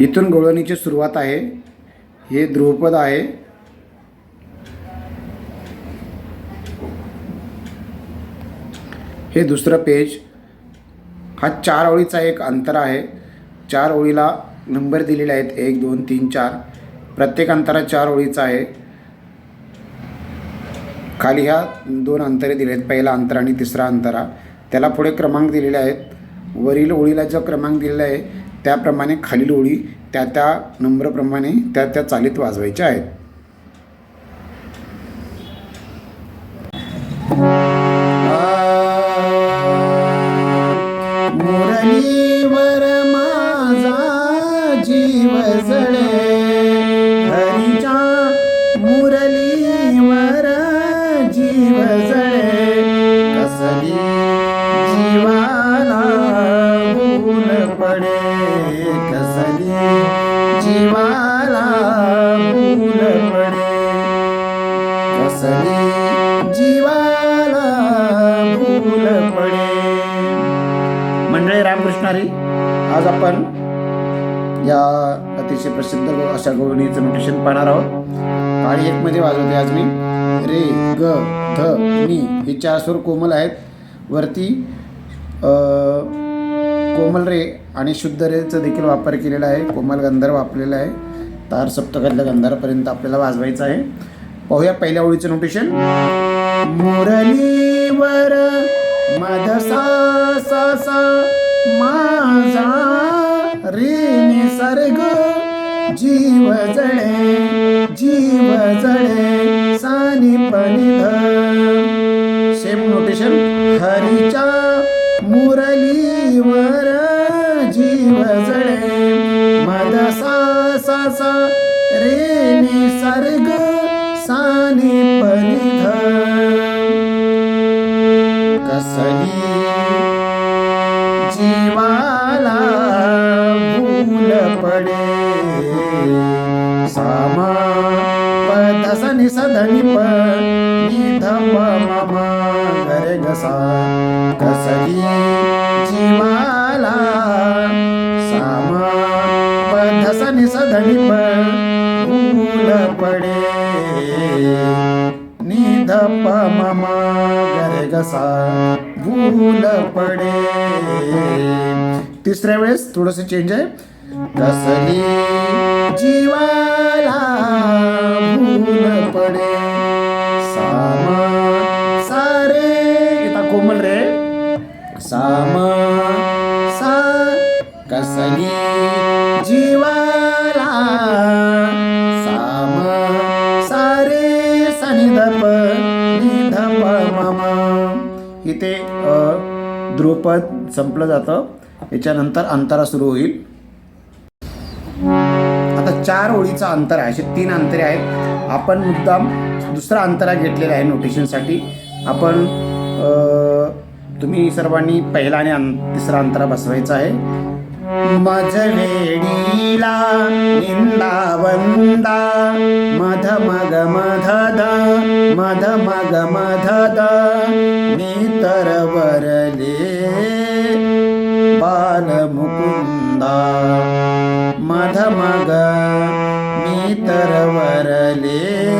इथून गोळणीची सुरुवात आहे. हे ध्रुवपद आहे. हे दुसरं पेज. हा चार ओळीचा एक अंतर आहे. चार ओळीला नंबर दिलेले आहेत. एक दोन तीन चार. प्रत्येक अंतरा चार ओळीचा आहे. खाली ह्या दोन अंतरे दिले आहेत. पहिला अंतर आणि तिसरा अंतरा. त्याला पुढे क्रमांक दिलेले आहेत. वरील ओळीला जो क्रमांक दिलेला आहे त्याप्रमाणे खालील ओळी त्या त्या नंबरप्रमाणे त्या त्या चालीत वाजवायच्या आहेत. मुरलीवर माझा जीव जळे हरीच्या मुरलीवर जीव जळे कसली कसली जीवाला भूल पडे. मंडळी रामकृष्णारी आज आपण या अतिशय प्रसिद्ध अशा गोविणीचं नोटेशन पाहणार आहोत. काळी एकमध्ये वाजवते आज मी. रे ग ध नी हे चार स्वर कोमल आहेत. वरती कोमल रे आणि शुद्ध रेचा देखील वापर केलेला आहे. कोमल गंधर्व वापरलेला आहे. तार सप्तकातल्या गंधारापर्यंत आपल्याला वाजवायचं आहे. पाहूया पहिल्या ओळीचं नोटेशन मुरलीवर मध माझा रे निसर्ग जीव जळे जीव जळे सानी पनिध. सेम नोटेशन हरीच्या मुरलीवर जीव जळे मदसा सा रे निसर्ग साने परिध कसली जीवाला भूल पडे. सामा पद सनि सधनि मम गरे गसा कसली जीवाला सामा पद सनि निध प मम गरे गसा भूल पडे. तिसऱ्या वेळेस थोडस चेंज आहे. कसली जीवाला भूल पडे. सामा सारे इथं कोमल रे. सामा सा कसली जीवाला इथे अ, संपलं जातं. याच्यानंतर अंतरा सुरू होईल. आता चार ओळीचा अंतर आहे. असे तीन अंतरे आहेत. आपण मुद्दाम दुसरा अंतरा घेतलेला आहे नोटेशनसाठी आपण तुम्ही सर्वांनी पहिला आणि तिसरा अंतरा बसवायचा आहे. मजवेडीला निंदा वंदा मध मग मधद मध मग मध नेतर बाल मुकुंदा. मध मग मी तर वरले.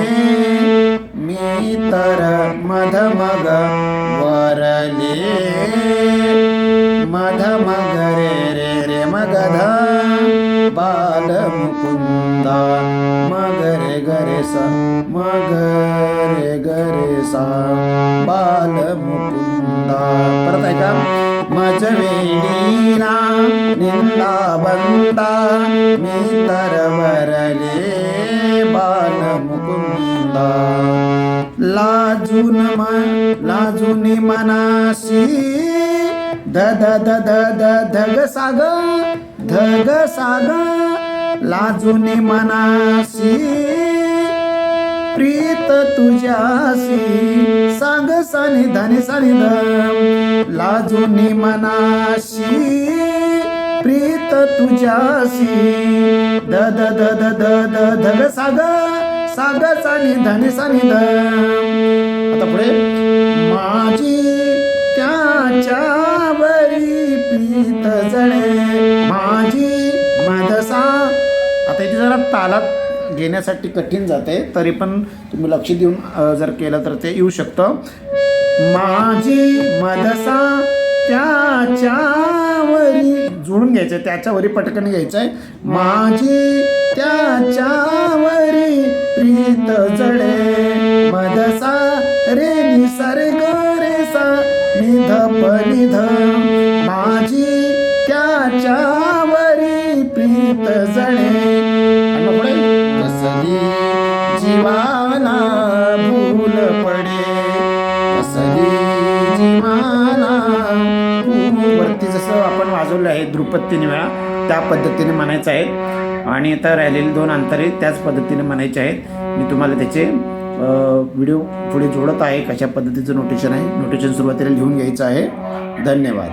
मी तर मध मग वरले. मध मग रे रे रे मगध बाल मुकुंदा. मग रे गरे सा मग रे गरे सा. बाल मुकुंदा. परत ऐका. वेडीला निंदा बंदा मी तर वरले बाल मुकुंदा लाजून मन लाजून मनाशी ध ध ध ध धग साग धग साग लाजुनी मनाशी प्रीत तुझ्याशी. सांग सनि धनी सनि ध मनाशी. प्रीत तुझ्याशी. द द द द द द धग साग साग सनि धनी सनि आता पुढे. माझी त्याच्यावरी प्रीत जळे माझी मदसा तुम्हाला तालात. घेण्यासाठी कठीण जाते तरी पण तुम्ही लक्ष देऊन जर केलं तर ते येऊ शकतं. माझी मदसा त्याच्यावरी जुळून घ्यायचं त्याच्यावरी पटकन घ्यायचं आहे माझी त्याच्यावरी प्रीत जडे मदसा रे निसर्ग जीवाला भूल पडे. कसली वरती जसं आपण वाजवलं आहे द्रुपद तीन वेळा त्या पद्धतीने म्हणायचं आहे. आणि आता राहिलेले दोन अंतरे त्याच पद्धतीने म्हणायचे आहेत. मी तुम्हाला त्याचे व्हिडिओ पुढे जोडत आहे कशा पद्धतीचं नोटेशन आहे. नोटेशन सुरुवातीला लिहून घ्यायचं आहे. धन्यवाद.